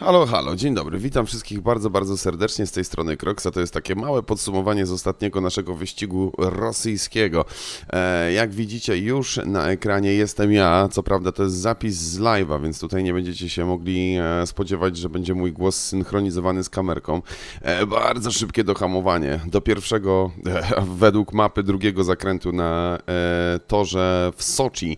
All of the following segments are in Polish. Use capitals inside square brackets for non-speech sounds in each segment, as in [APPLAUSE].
Halo, halo, dzień dobry. Witam wszystkich bardzo, bardzo serdecznie z tej strony Kroksa. To jest takie małe podsumowanie z ostatniego naszego wyścigu rosyjskiego. E, jak widzicie, już na ekranie jestem ja. Co prawda to jest zapis z live'a, więc tutaj nie będziecie się mogli e, spodziewać, że będzie mój głos synchronizowany z kamerką. E, bardzo szybkie dohamowanie. Do pierwszego, według mapy drugiego zakrętu na torze w Soczi,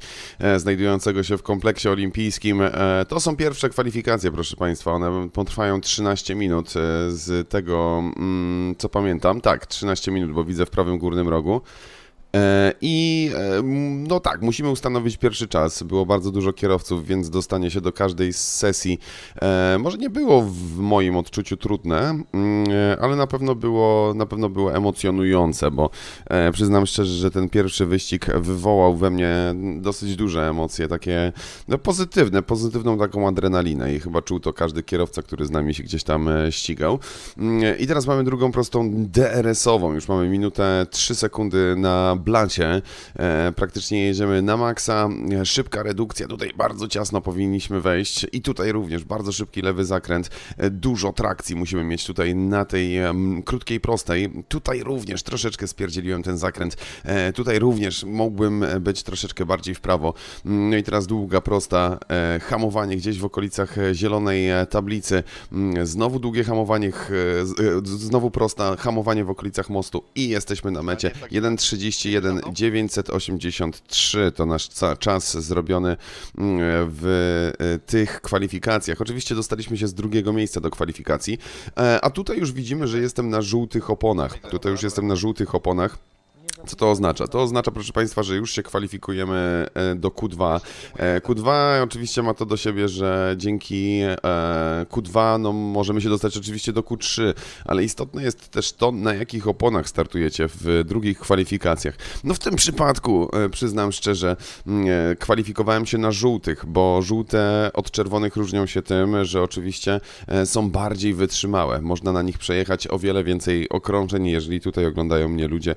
znajdującego się w kompleksie olimpijskim. To są pierwsze kwalifikacje, proszę Państwa. One potrwają 13 minut e, z tego, mm, co pamiętam. Tak, 13 minut, bo widzę w prawym górnym rogu. E, I e, no tak, musimy ustanowić pierwszy czas. Było bardzo dużo kierowców, więc dostanie się do każdej z sesji e, może nie było w moim odczuciu trudne, mm, ale na pewno było, na pewno było emocjonujące, bo przyznam szczerze, że ten pierwszy wyścig wywołał we mnie dosyć duże emocje, takie no, pozytywne, pozytywną taką adrenalinę i chyba czuł to każdy kierowca, który z nami się gdzieś tam ścigał. Mm, I teraz mamy drugą prostą DRS-ową, już mamy minutę 3 sekundy na blacie, e, praktycznie jedziemy na maksa, szybka redukcja, tutaj bardzo ciasno powinniśmy wejść. I tutaj również bardzo szybki lewy zakręt, e, dużo trakcji musimy mieć tutaj na tej krótkiej prostej, tutaj również troszeczkę spierdzieliłem ten zakręt, e, tutaj również mógłbym być troszeczkę bardziej w prawo, Mm, no i teraz długa prosta, e, hamowanie gdzieś w okolicach zielonej e, tablicy, Mm, znowu długie hamowanie, e, e, znowu prosta, hamowanie w okolicach mostu. I jesteśmy na mecie 1.31 983 to nasz czas zrobiony mm, w e, tych kwalifikacjach. Oczywiście dostaliśmy się z drugiego miejsca do kwalifikacji, e, a tutaj już widzimy, że jestem na żółtych oponach. Tutaj już jestem na żółtych oponach. Co to oznacza? To oznacza, proszę Państwa, że już się kwalifikujemy e, do Q2. E, Q2 oczywiście ma to do siebie, że dzięki e, Q2 no, możemy się dostać oczywiście do Q3, ale istotne jest też to, na jakich oponach startujecie w drugich kwalifikacjach. No w tym przypadku, przyznam szczerze, kwalifikowałem się na żółtych, bo żółte od czerwonych różnią się tym, że oczywiście są bardziej wytrzymałe. Można na nich przejechać o wiele więcej okrążeń, jeżeli tutaj oglądają mnie ludzie,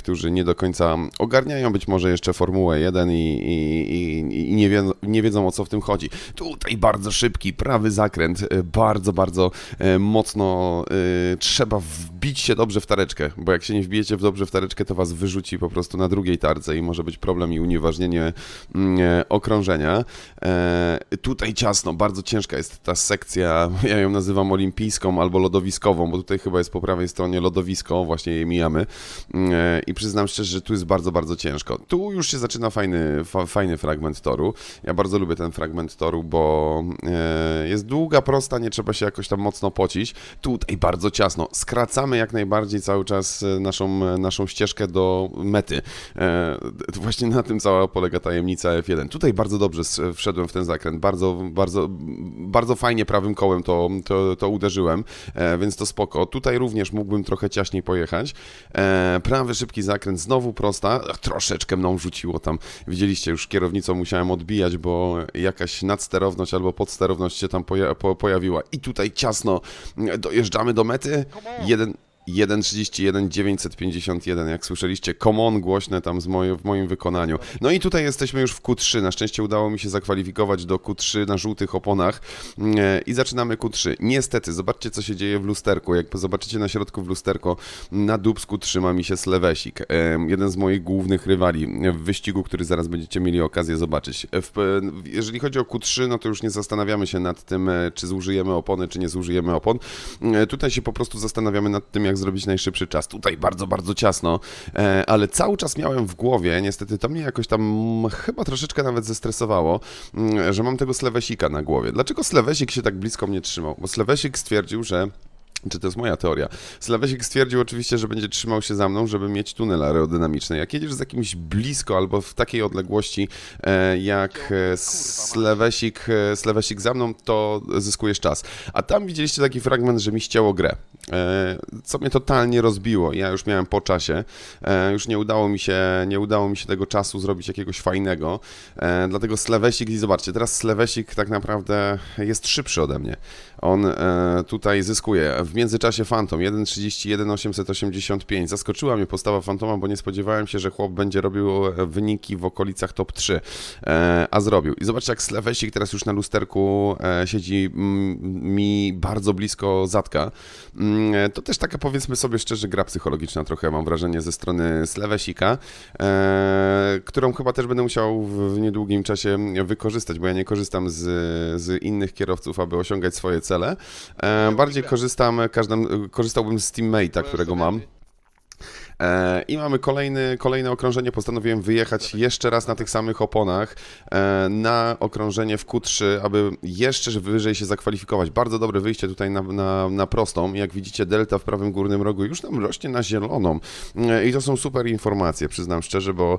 którzy nie do końca ogarniają być może jeszcze Formułę 1 i, i, i, i nie, wie, nie wiedzą o co w tym chodzi. Tutaj bardzo szybki, prawy zakręt, e, bardzo, bardzo e, mocno e, trzeba wbić się dobrze w tareczkę, bo jak się nie wbijecie w dobrze w tareczkę, to was wyrzuci po prostu na drugiej tarce i może być problem i unieważnienie mm, okrążenia. Tutaj ciasno, bardzo ciężka jest ta sekcja, ja ją nazywam olimpijską albo lodowiskową, bo tutaj chyba jest po prawej stronie lodowisko, właśnie je mijamy. I przyznam szczerze, że tu jest bardzo, bardzo ciężko. Tu już się zaczyna fajny, fa, fajny fragment toru. Ja bardzo lubię ten fragment toru, bo e, jest długa, prosta, nie trzeba się jakoś tam mocno pocić. Tutaj bardzo ciasno. Skracamy jak najbardziej cały czas e, naszą, e, naszą ścieżkę do mety. E, właśnie na tym cała polega tajemnica F1. Tutaj bardzo dobrze wszedłem w ten zakręt. Bardzo, bardzo, bardzo fajnie prawym kołem to, to, to uderzyłem, e, więc to spoko. Tutaj również mógłbym trochę ciaśniej pojechać. E, prawy szybki zakręt, znowu prosta. Ach, Troszeczkę mną rzuciło tam. Widzieliście, już kierownicą musiałem odbijać, bo jakaś nadsterowność albo podsterowność się tam poja po pojawiła. I tutaj ciasno dojeżdżamy do mety. Jeden... 1.31 951, jak słyszeliście, come on głośne tam moje, w moim wykonaniu. No i tutaj jesteśmy już w Q3. Na szczęście udało mi się zakwalifikować do Q3 na żółtych oponach E, i zaczynamy Q3. Niestety, zobaczcie co się dzieje w lusterku. Jak zobaczycie na środku w lusterko, na dubsku trzyma mi się Slewesik, e, jeden z moich głównych rywali w wyścigu, który zaraz będziecie mieli okazję zobaczyć. W, jeżeli chodzi o Q3, no to już nie zastanawiamy się nad tym, e, czy zużyjemy opony, czy nie zużyjemy opon. E, Tutaj się po prostu zastanawiamy nad tym, jak zrobić najszybszy czas. Tutaj bardzo, bardzo ciasno, e, ale cały czas miałem w głowie, niestety to mnie jakoś tam chyba troszeczkę nawet zestresowało, mm, że mam tego Slewesika na głowie. Dlaczego Slewesik się tak blisko mnie trzymał? Bo Slewesik stwierdził, że czy to jest moja teoria? Slawesik stwierdził oczywiście, że będzie trzymał się za mną, żeby mieć tunel aerodynamiczny. Jak jedziesz z jakimś blisko albo w takiej odległości e, jak e, Slawesik, e, Slawesik za mną, to zyskujesz czas. A tam widzieliście taki fragment, że mi ścięło grę. Co mnie totalnie rozbiło. Ja już miałem po czasie. Już nie udało mi się, nie udało mi się tego czasu zrobić jakiegoś fajnego. Dlatego Slewesik, i zobaczcie, teraz Slewesik tak naprawdę jest szybszy ode mnie. On tutaj zyskuje. W międzyczasie Phantom 1.31 885. Zaskoczyła mnie postawa Fantoma, bo nie spodziewałem się, że chłop będzie robił e, wyniki w okolicach top 3, e, a zrobił. I zobaczcie, jak Slewesik teraz już na lusterku e, siedzi mm, mi bardzo blisko zadka. Mm, to też taka, powiedzmy sobie szczerze, gra psychologiczna trochę, mam wrażenie, ze strony Slewesika, e, którą chyba też będę musiał w, niedługim czasie wykorzystać, bo ja nie korzystam z, z innych kierowców, aby osiągać swoje cele. Bardziej korzystam, każdym, korzystałbym z teammate'a, którego mam. E, I mamy kolejny, kolejne okrążenie. Postanowiłem wyjechać jeszcze raz na tych samych oponach e, na okrążenie w Q3, aby jeszcze wyżej się zakwalifikować. Bardzo dobre wyjście tutaj na, na, na prostą. Jak widzicie, delta w prawym górnym rogu już nam rośnie na zieloną. E, I to są super informacje, przyznam szczerze, bo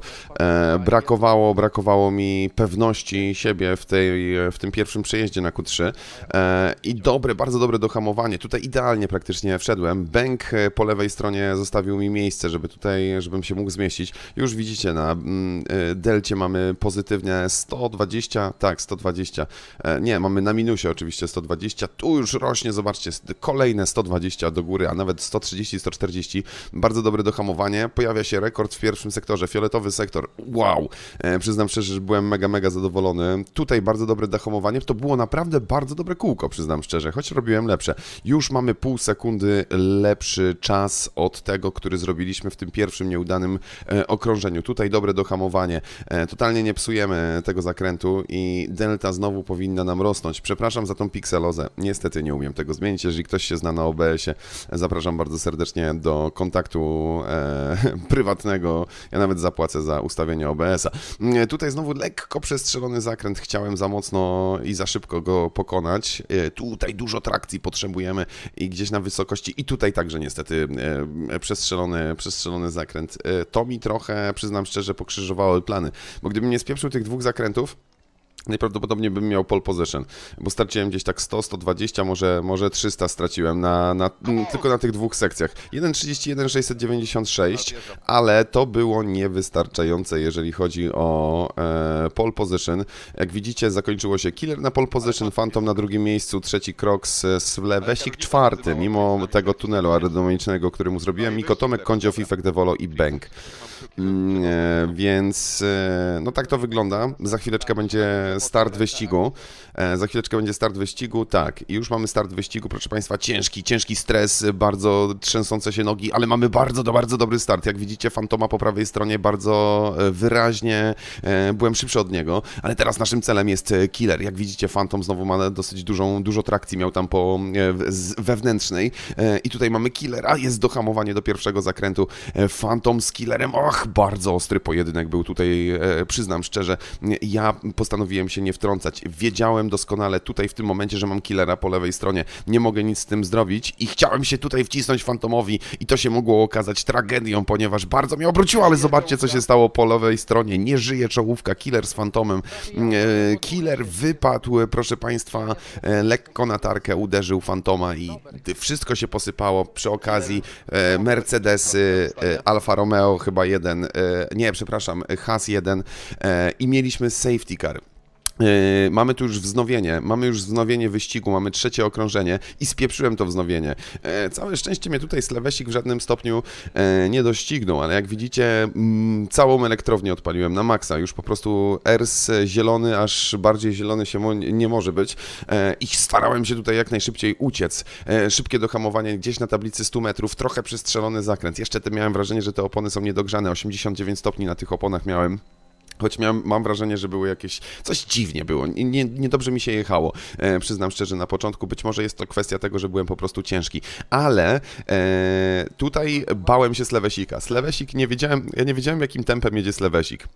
brakowało, brakowało mi pewności siebie w, tej, w tym pierwszym przejeździe na Q3. E, I dobre, bardzo dobre dohamowanie. Tutaj idealnie praktycznie wszedłem. Bęk po lewej stronie zostawił mi miejsce, żeby tutaj, żebym się mógł zmieścić. Już widzicie, na mm, e, delcie mamy pozytywnie 120, tak, 120. E, Nie, mamy na minusie oczywiście 120. Tu już rośnie, zobaczcie, kolejne 120 do góry, a nawet 130, 140. Bardzo dobre dohamowanie. Pojawia się rekord w pierwszym sektorze, fioletowy sektor. Wow! E, Przyznam szczerze, że byłem mega, mega zadowolony. Tutaj bardzo dobre dohamowanie. To było naprawdę bardzo dobre kółko, przyznam szczerze, choć robiłem lepsze. Już mamy pół sekundy lepszy czas od tego, który zrobiliśmy w tym pierwszym nieudanym e, okrążeniu. Tutaj dobre dohamowanie. E, totalnie nie psujemy tego zakrętu i delta znowu powinna nam rosnąć. Przepraszam za tą pikselozę. Niestety nie umiem tego zmienić. Jeżeli ktoś się zna na OBS-ie, zapraszam bardzo serdecznie do kontaktu e, [LAUGHS] prywatnego. Ja nawet zapłacę za ustawienie OBS-a. Mm, Tutaj znowu lekko przestrzelony zakręt. Chciałem za mocno i za szybko go pokonać. E, Tutaj dużo trakcji potrzebujemy i gdzieś na wysokości. I tutaj także niestety e, przestrzelony, przestrzelony zakręt. E, To mi trochę, przyznam szczerze, pokrzyżowało plany. Bo gdybym nie spieprzył tych dwóch zakrętów, Najprawdopodobniej bym miał pole position, bo straciłem gdzieś tak 100, 120, może, może 300 straciłem na, na, m, tylko na tych dwóch sekcjach. 1.31, 696, ale to było niewystarczające, jeżeli chodzi o e, pole position. Jak widzicie, zakończyło się Killer na pole position, Phantom na drugim miejscu, trzeci Crocs, Slewesik czwarty, mimo tego tunelu aerodynamicznego, który mu zrobiłem, Miko Tomek, Kondziow, Ifek Devolo i Bank. Mm, e, Więc e, no tak to wygląda. Za chwileczkę będzie start wyścigu. E, Za chwileczkę będzie start wyścigu, tak. I już mamy start wyścigu, proszę Państwa. Ciężki, ciężki stres, bardzo trzęsące się nogi, ale mamy bardzo, bardzo dobry start. Jak widzicie, Fantoma po prawej stronie bardzo wyraźnie byłem szybszy od niego, ale teraz naszym celem jest killer. Jak widzicie, Phantom znowu ma dosyć dużą, dużo trakcji, miał tam po wewnętrznej i tutaj mamy killer, a jest dohamowanie do pierwszego zakrętu. Phantom z killerem, bardzo ostry pojedynek był tutaj, e, przyznam szczerze. Ja postanowiłem się nie wtrącać. Wiedziałem doskonale tutaj w tym momencie, że mam killera po lewej stronie. Nie mogę nic z tym zrobić i chciałem się tutaj wcisnąć Fantomowi i to się mogło okazać tragedią, ponieważ bardzo mnie obróciło, ale zobaczcie co się stało po lewej stronie. Nie żyje czołówka, killer z Fantomem. E, Killer wypadł, e, proszę Państwa, lekko na tarkę uderzył Fantoma i wszystko się posypało. Przy okazji Mercedesy, Alfa Romeo chyba jeden, e, nie, przepraszam, Haas jeden e, i mieliśmy safety car. Yy, Mamy tu już wznowienie, mamy już wznowienie wyścigu, mamy trzecie okrążenie i spieprzyłem to wznowienie. E, Całe szczęście mnie tutaj Slewesik w żadnym stopniu e, nie doścignął, ale jak widzicie, mm, całą elektrownię odpaliłem na maksa. Już po prostu ERS zielony, aż bardziej zielony się nie może być. I starałem się tutaj jak najszybciej uciec. Szybkie dohamowanie gdzieś na tablicy 100 metrów, trochę przestrzelony zakręt. Jeszcze te miałem wrażenie, że te opony są niedogrzane. 89 stopni na tych oponach miałem. Choć miałem, mam wrażenie, że były jakieś. Coś dziwnie było. Nie, nie, niedobrze mi się jechało. E, przyznam szczerze na początku. Być może jest to kwestia tego, że byłem po prostu ciężki. Ale e, tutaj bałem się Slewesika. Slewesik nie wiedziałem. Ja nie wiedziałem, jakim tempem jedzie Slewesik.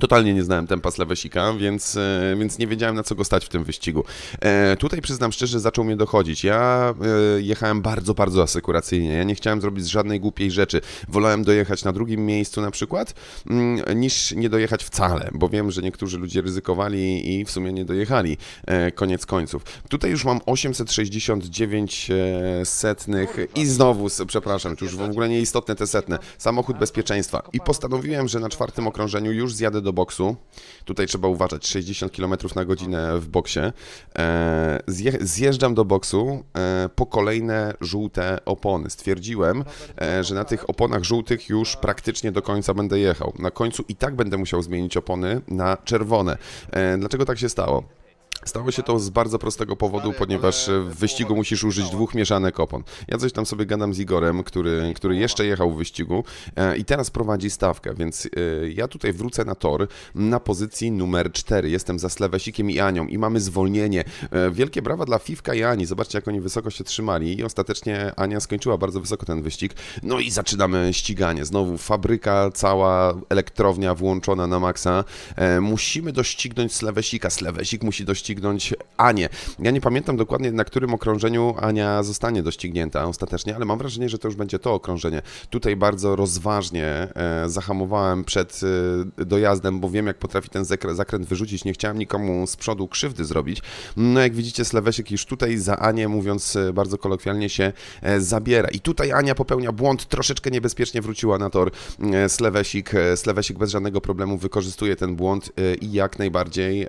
Totalnie nie znałem tempa Slewesika, więc, e, więc nie wiedziałem na co go stać w tym wyścigu. E, tutaj przyznam szczerze, zaczął mnie dochodzić. Ja e, jechałem bardzo, bardzo asekuracyjnie. Ja nie chciałem zrobić żadnej głupiej rzeczy. Wolałem dojechać na drugim miejscu na przykład, mm, niż nie dojechać wcale, bo wiem, że niektórzy ludzie ryzykowali i w sumie nie dojechali. E, koniec końców. Tutaj już mam 869 e, setnych i znowu, przepraszam, już w ogóle nieistotne te setne. Samochód bezpieczeństwa. I postanowiłem, że na czwartym okrążeniu już zjadę do boksu. Tutaj trzeba uważać, 60 km na godzinę w boksie. E, zje, zjeżdżam do boksu e, po kolejne żółte opony. Stwierdziłem, e, że na tych oponach żółtych już praktycznie do końca będę jechał. Na końcu i tak będę musiał zmienić opony na czerwone. Dlaczego tak się stało? Stało się to z bardzo prostego powodu, ponieważ w wyścigu musisz użyć dwóch mieszanek opon. Ja coś tam sobie gadam z Igorem, który, który jeszcze jechał w wyścigu e, i teraz prowadzi stawkę, więc e, ja tutaj wrócę na tor na pozycji numer 4. Jestem za Slewesikiem i Anią i mamy zwolnienie. E, Wielkie brawa dla Fifka i Ani. Zobaczcie, jak oni wysoko się trzymali i ostatecznie Ania skończyła bardzo wysoko ten wyścig. No i zaczynamy ściganie. Znowu fabryka, cała elektrownia włączona na maksa. Musimy doścignąć Slewesika. Slewesik musi doścignąć Anię. Ja nie pamiętam dokładnie, na którym okrążeniu Ania zostanie doścignięta ostatecznie, ale mam wrażenie, że to już będzie to okrążenie. Tutaj bardzo rozważnie e, zahamowałem przed e, dojazdem, bo wiem, jak potrafi ten zakręt wyrzucić. Nie chciałem nikomu z przodu krzywdy zrobić. No jak widzicie, Slewesiek już tutaj za Anię, mówiąc e, bardzo kolokwialnie, się zabiera. I tutaj Ania popełnia błąd, troszeczkę niebezpiecznie wróciła na tor. Slewesik, Slewesik bez żadnego problemu wykorzystuje ten błąd i jak najbardziej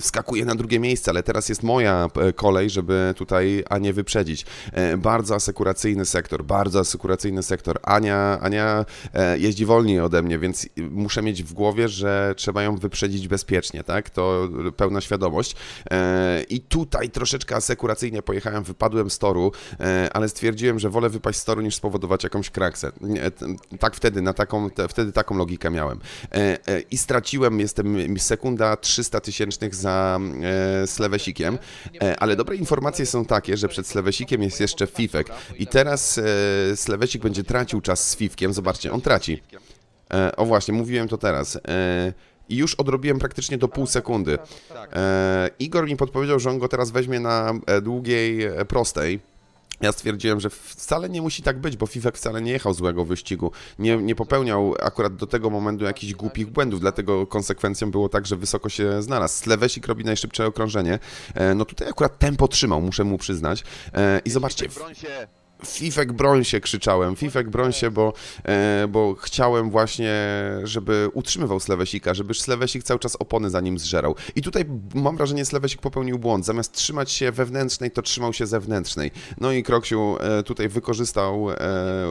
wskakuje na drugie miejsce, ale teraz jest moja e, kolej, żeby tutaj Anię wyprzedzić. E, Bardzo asekuracyjny sektor, bardzo asekuracyjny sektor. Ania, Ania e, jeździ wolniej ode mnie, więc muszę mieć w głowie, że trzeba ją wyprzedzić bezpiecznie, tak? To pełna świadomość. I tutaj troszeczkę asekuracyjnie pojechałem, wypadłem z toru, ale stwierdziłem, że wolę wypaść z toru niż spowodować jakąś kraksę. Tak wtedy, na taką, te, wtedy taką logikę miałem. I straciłem, jestem sekunda 300 tysięcznych za e, Slewesikiem, e, ale dobre informacje są takie, że przed Slewesikiem jest jeszcze Fifek i teraz e, Slewesik będzie tracił czas z Fifkiem, zobaczcie, on traci. O właśnie, mówiłem to teraz. I już odrobiłem praktycznie do pół sekundy. E, Igor mi podpowiedział, że on go teraz weźmie na długiej, prostej. Ja stwierdziłem, że wcale nie musi tak być, bo Fifek wcale nie jechał złego wyścigu. Nie, nie popełniał akurat do tego momentu jakichś głupich błędów, dlatego konsekwencją było tak, że wysoko się znalazł. Slewesik robi najszybsze okrążenie. E, no tutaj akurat tempo trzymał, muszę mu przyznać. E, I zobaczcie! Fifek broń się krzyczałem, Fifek broń się, bo, e, bo chciałem właśnie, żeby utrzymywał Slewesika, żeby Slewesik cały czas opony za nim zżerał. I tutaj mam wrażenie, Slewesik popełnił błąd. Zamiast trzymać się wewnętrznej, to trzymał się zewnętrznej. No i Kroksiu e, tutaj wykorzystał e,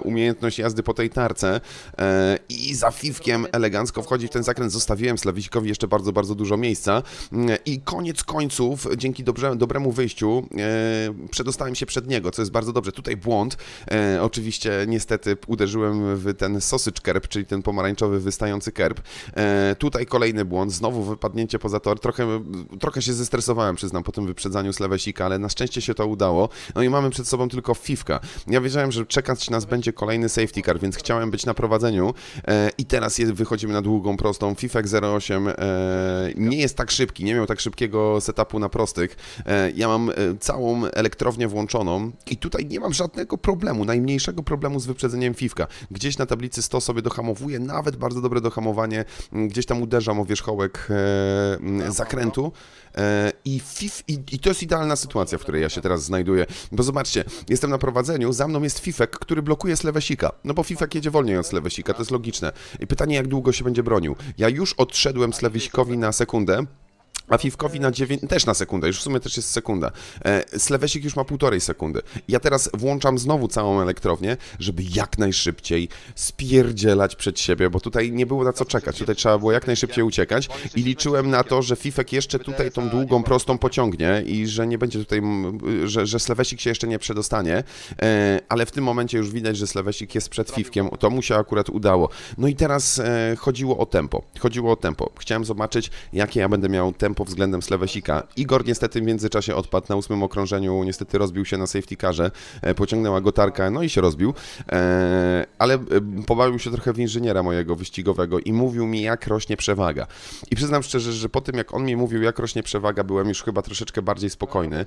umiejętność jazdy po tej tarce e, i za Fifkiem elegancko wchodzi w ten zakręt. Zostawiłem Slewesikowi jeszcze bardzo, bardzo dużo miejsca Mm, i koniec końców, dzięki dobrze, dobremu wyjściu, e, przedostałem się przed niego, co jest bardzo dobrze. Tutaj błąd. E, oczywiście niestety uderzyłem w ten sausage kerb, czyli ten pomarańczowy wystający kerb. E, tutaj kolejny błąd, znowu wypadnięcie poza tor. Trochę, trochę się zestresowałem, przyznam, po tym wyprzedzaniu z Lewesika, ale na szczęście się to udało. No i mamy przed sobą tylko Fifka. Ja wiedziałem, że czekać nas będzie kolejny safety car, więc chciałem być na prowadzeniu e, i teraz jest, wychodzimy na długą prostą. Fifek 08 e, nie jest tak szybki, nie miał tak szybkiego setupu na prostych. E, ja mam e, całą elektrownię włączoną i tutaj nie mam żadnego problemu, najmniejszego problemu z wyprzedzeniem Fifka. Gdzieś na tablicy 100 sobie dohamowuję, nawet bardzo dobre dohamowanie, m, gdzieś tam uderzam o wierzchołek e, m, zakrętu e, i, Fif, i, i to jest idealna sytuacja, w której ja się teraz znajduję, bo zobaczcie, jestem na prowadzeniu, za mną jest Fifek, który blokuje Slewesika, no bo Fifek jedzie wolniej od Slewesika, to jest logiczne. I pytanie, jak długo się będzie bronił. Ja już odszedłem Slewesikowi na sekundę, a Fifkowi na 9, też na sekundę, już w sumie też jest sekunda. E, Slewesik już ma półtorej sekundy. Ja teraz włączam znowu całą elektrownię, żeby jak najszybciej spierdzielać przed siebie, bo tutaj nie było na co czekać. Tutaj trzeba było jak najszybciej uciekać i liczyłem na to, że Fifek jeszcze tutaj tą długą, prostą pociągnie i że nie będzie tutaj, że, że Slewesik się jeszcze nie przedostanie, e, ale w tym momencie już widać, że Slewesik jest przed Fifkiem. To mu się akurat udało. No i teraz e, chodziło o tempo. Chodziło o tempo. Chciałem zobaczyć, jakie ja będę miał tempo względem Slewesika. Igor niestety w międzyczasie odpadł na ósmym okrążeniu, niestety rozbił się na safety carze, e, pociągnęła go tarka, no i się rozbił, e, ale e, pobawił się trochę w inżyniera mojego wyścigowego i mówił mi, jak rośnie przewaga. I przyznam szczerze, że po tym, jak on mi mówił, jak rośnie przewaga, byłem już chyba troszeczkę bardziej spokojny,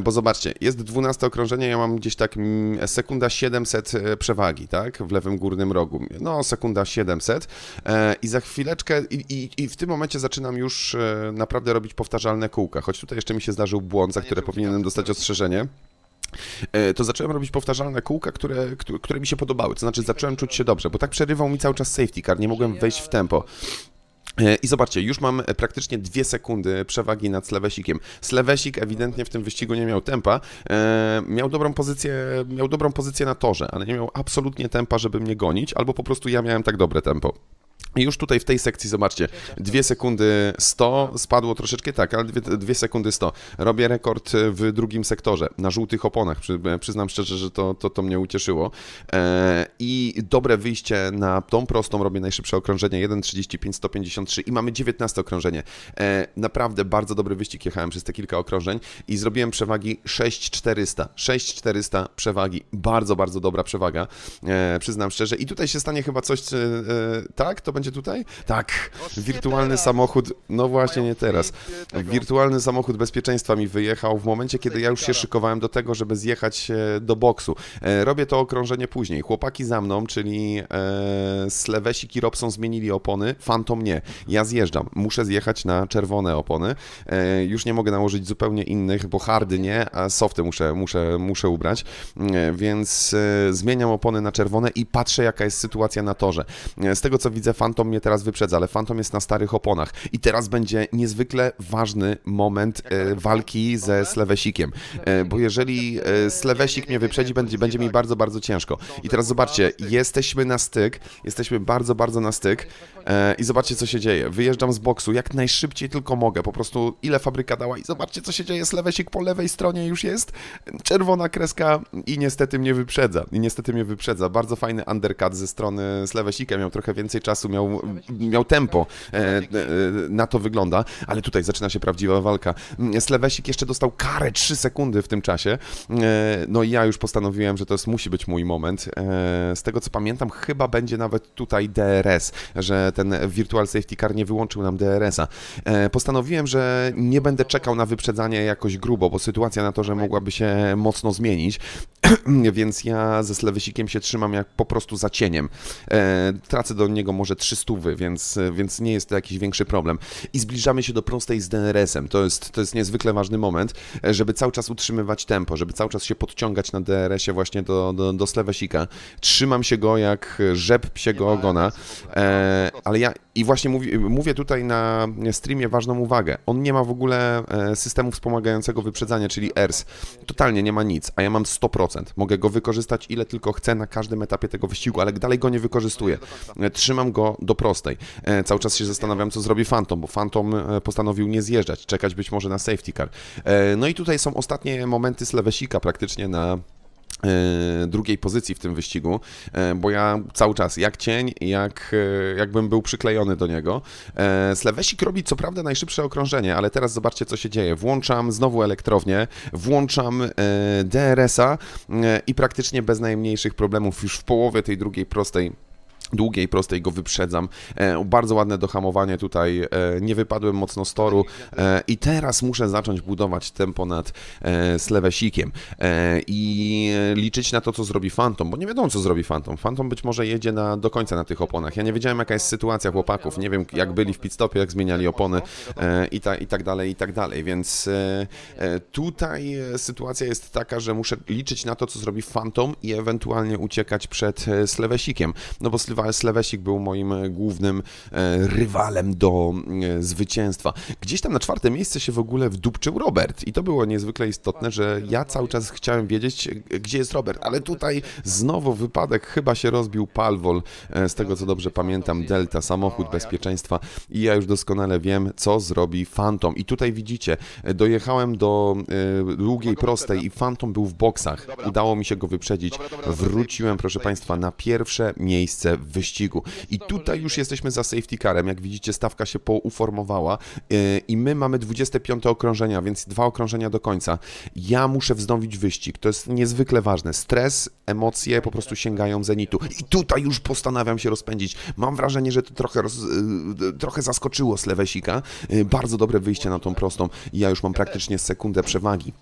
bo zobaczcie, jest 12 okrążenie, ja mam gdzieś tak mm, sekunda 700 e, przewagi, tak, w lewym górnym rogu. No, sekunda 700 e, i za chwileczkę, i, i, i w tym momencie zaczynam już e, naprawdę robić powtarzalne kółka, choć tutaj jeszcze mi się zdarzył błąd, za które powinienem dostać ostrzeżenie. e, to zacząłem robić powtarzalne kółka, które, które, mi się podobały. To znaczy zacząłem czuć się dobrze, bo tak przerywał mi cały czas safety car, nie mogłem wejść w tempo. E, I zobaczcie, już mam e, praktycznie dwie sekundy przewagi nad Slewesikiem. Slewesik ewidentnie w tym wyścigu nie miał tempa. E, miał dobrą pozycję, miał dobrą pozycję na torze, ale nie miał absolutnie tempa, żeby mnie gonić, albo po prostu ja miałem tak dobre tempo. I już tutaj w tej sekcji, zobaczcie, 2 sekundy 100, spadło troszeczkę tak, ale 2 sekundy 100. Robię rekord w drugim sektorze, na żółtych oponach. Przy, przyznam szczerze, że to, to, to mnie ucieszyło. E, I dobre wyjście na tą prostą, robię najszybsze okrążenie 1.35, 153 i mamy 19 okrążenie. E, naprawdę bardzo dobry wyścig jechałem przez te kilka okrążeń i zrobiłem przewagi 6400. 6400 przewagi, bardzo, bardzo dobra przewaga, e, przyznam szczerze. I tutaj się stanie chyba coś, tak? To będzie tutaj? Tak, wirtualny samochód, no właśnie nie teraz. Wirtualny samochód bezpieczeństwa mi wyjechał w momencie, kiedy ja już się szykowałem do tego, żeby zjechać e, do boksu. E, Robię to okrążenie później. Chłopaki za mną, czyli e, Slewesik i Robson zmienili opony, Phantom nie. Ja zjeżdżam, muszę zjechać na czerwone opony. Już nie mogę nałożyć zupełnie innych, bo hardy nie, a softy muszę, muszę, muszę ubrać, E, więc zmieniam opony na czerwone i patrzę jaka jest sytuacja na torze. Z tego co widzę, Phantom mnie teraz wyprzedza, ale Phantom jest na starych oponach. I teraz będzie niezwykle ważny moment e, walki ze Slewesikiem. E, bo jeżeli e, Slewesik mnie wyprzedzi, będzie, będzie mi bardzo, bardzo ciężko. I teraz zobaczcie, jesteśmy na styk, jesteśmy bardzo, bardzo na styk. E, I zobaczcie, co się dzieje. Wyjeżdżam z boksu jak najszybciej tylko mogę. Po prostu ile fabryka dała i zobaczcie, co się dzieje. Slewesik po lewej stronie już jest. Czerwona kreska i niestety mnie wyprzedza. I niestety mnie wyprzedza. Bardzo fajny undercut ze strony Slewesika. Miał trochę więcej czasu, miał, miał tempo. E, e, na to wygląda. Ale tutaj zaczyna się prawdziwa walka. Slewesik jeszcze dostał karę 3 sekundy w tym czasie. E, no i ja już postanowiłem, że to jest, musi być mój moment. Z tego co pamiętam, chyba będzie nawet tutaj DRS, że ten Virtual Safety Car nie wyłączył nam DRS-a. Postanowiłem, że nie będę czekał na wyprzedzanie jakoś grubo, bo sytuacja na to, że mogłaby się mocno zmienić, [CLEARS THROAT] więc ja ze Slewesikiem się trzymam jak po prostu za cieniem. Tracę do niego może 300, więc, więc nie jest to jakiś większy problem. I zbliżamy się do prostej z DRS-em. To jest, to jest niezwykle ważny moment, żeby cały czas utrzymywać tempo, żeby cały czas się podciągać na DRS-ie właśnie do, do, do Slewesika. Trzymam się go jak rzep psiego ogona, e, ale ja i właśnie mówi, mówię tutaj na streamie ważną uwagę. On nie ma w ogóle e, systemu wspomagającego wyprzedzania, czyli ERS. Totalnie nie ma nic, a ja mam 100%. Mogę go wykorzystać ile tylko chcę na każdym etapie tego wyścigu, ale dalej go nie wykorzystuję. E, Trzymam go do prostej. E, Cały czas się zastanawiam, co zrobi Phantom, bo Phantom e, postanowił nie zjeżdżać, czekać być może na safety car. E, No i tutaj są ostatnie momenty Slewesika praktycznie na drugiej pozycji w tym wyścigu, bo ja cały czas jak cień, jak, jakbym był przyklejony do niego. Slewesik robi co prawda najszybsze okrążenie, ale teraz zobaczcie co się dzieje. Włączam znowu elektrownię, włączam DRS-a i praktycznie bez najmniejszych problemów już w połowie tej drugiej prostej długiej, prostej go wyprzedzam. E, bardzo ładne dohamowanie tutaj, e, nie wypadłem mocno z toru e, i teraz muszę zacząć budować tempo nad e, e, i liczyć na to, co zrobi Phantom, bo nie wiadomo, co zrobi Phantom. Phantom być może jedzie na, do końca na tych oponach. Ja nie wiedziałem, jaka jest sytuacja chłopaków, nie wiem, jak byli w pitstopie, jak zmieniali opony e, i, ta, i tak dalej, i tak dalej, więc e, e, tutaj e, sytuacja jest taka, że muszę liczyć na to, co zrobi Phantom i ewentualnie uciekać przed e, Slewesikiem, no bo Slewa- Slewesik był moim e, głównym e, rywalem do e, zwycięstwa. Gdzieś tam na czwarte miejsce się w ogóle wdupczył Robert i to było niezwykle istotne, że ja cały czas chciałem wiedzieć, gdzie jest Robert, ale tutaj znowu wypadek, chyba się rozbił Palwol, z tego co dobrze pamiętam, Delta, samochód bezpieczeństwa i ja już doskonale wiem, co zrobi Phantom. I tutaj widzicie, dojechałem do długiej prostej i Phantom był w boksach. Udało mi się go wyprzedzić. Wróciłem, proszę Państwa, na pierwsze miejsce w wyścigu. I tutaj już jesteśmy za safety carem. Jak widzicie, stawka się pouformowała e, i my mamy 25 okrążenia, więc dwa okrążenia do końca. Ja muszę wznowić wyścig. To jest niezwykle ważne. Stres, emocje po prostu sięgają zenitu. I tutaj już postanawiam się rozpędzić. Mam wrażenie, że to trochę, roz, e, trochę zaskoczyło Slewesika. E, Bardzo dobre wyjście na tą prostą. I ja już mam praktycznie sekundę przewagi.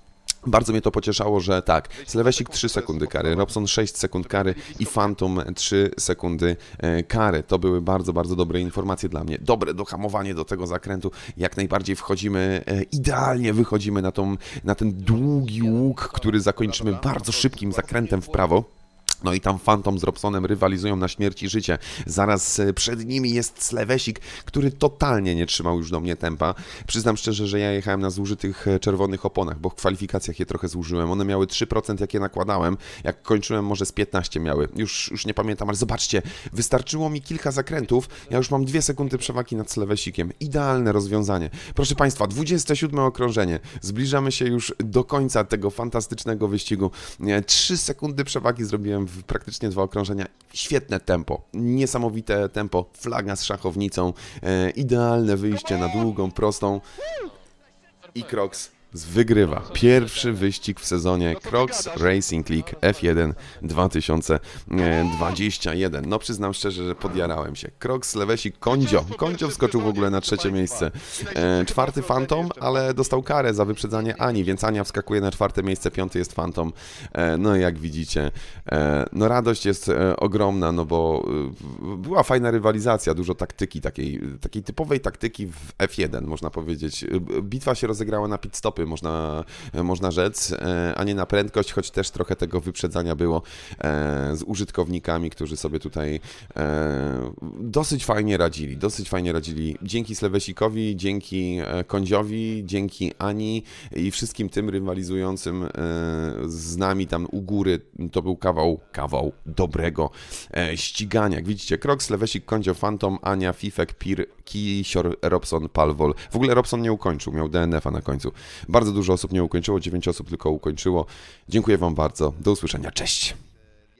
Bardzo mnie to pocieszało, że tak, Slewesik 3 sekundy kary, Robson 6 sekund kary i Phantom 3 sekundy e, kary. To były bardzo, bardzo dobre informacje dla mnie. Dobre dohamowanie do tego zakrętu. Jak najbardziej wchodzimy, e, idealnie wychodzimy na, tą, na ten długi łuk, który zakończymy bardzo szybkim zakrętem w prawo. No i tam Phantom z Robsonem rywalizują na śmierć i życie. Zaraz e, przed nimi jest Slewesik, który totalnie nie trzymał już do mnie tempa. Przyznam szczerze, że ja jechałem na zużytych e, czerwonych oponach, bo w kwalifikacjach je trochę zużyłem. One miały 3% jakie nakładałem. Jak kończyłem, może z 15 miały. Już, już nie pamiętam, ale zobaczcie, wystarczyło mi kilka zakrętów. Ja już mam dwie sekundy przewagi nad Slewesikiem. Idealne rozwiązanie. Proszę Państwa, 27 okrążenie. Zbliżamy się już do końca tego fantastycznego wyścigu. 3 sekundy przewagi zrobiłem w praktycznie dwa okrążenia. Świetne tempo, niesamowite tempo, flaga z szachownicą, e, idealne wyjście na długą, prostą. I Crocs wygrywa. Pierwszy wyścig w sezonie Crocs Racing League F1 2021. No przyznam szczerze, że podjarałem się. Crocs Lewesik Kondzio. Kondzio wskoczył w ogóle na trzecie miejsce. E, czwarty Phantom, ale dostał karę za wyprzedzanie Ani, więc Ania wskakuje na czwarte miejsce, piąty jest Phantom. E, no jak widzicie, e, no radość jest e, ogromna, no bo e, była fajna rywalizacja, dużo taktyki, takiej, takiej typowej taktyki w F1, można powiedzieć. E, Bitwa się rozegrała na pit stopy, można, można rzec, e, a nie na prędkość, choć też trochę tego wyprzedzania było e, z użytkownikami, którzy sobie tutaj e, dosyć fajnie radzili, dosyć fajnie radzili. Dzięki Slewesikowi, dzięki Kondziowi, dzięki Ani i wszystkim tym rywalizującym z nami tam u góry, to był kawał, kawał dobrego ścigania. Jak widzicie, Krok, Slewesik, Kondzio, Phantom, Ania, Fifek, Pir, Kisior, Robson, Palwol. W ogóle Robson nie ukończył, miał DNF-a na końcu. Bardzo dużo osób nie ukończyło, 9 osób tylko ukończyło. Dziękuję Wam bardzo. Do usłyszenia. Cześć!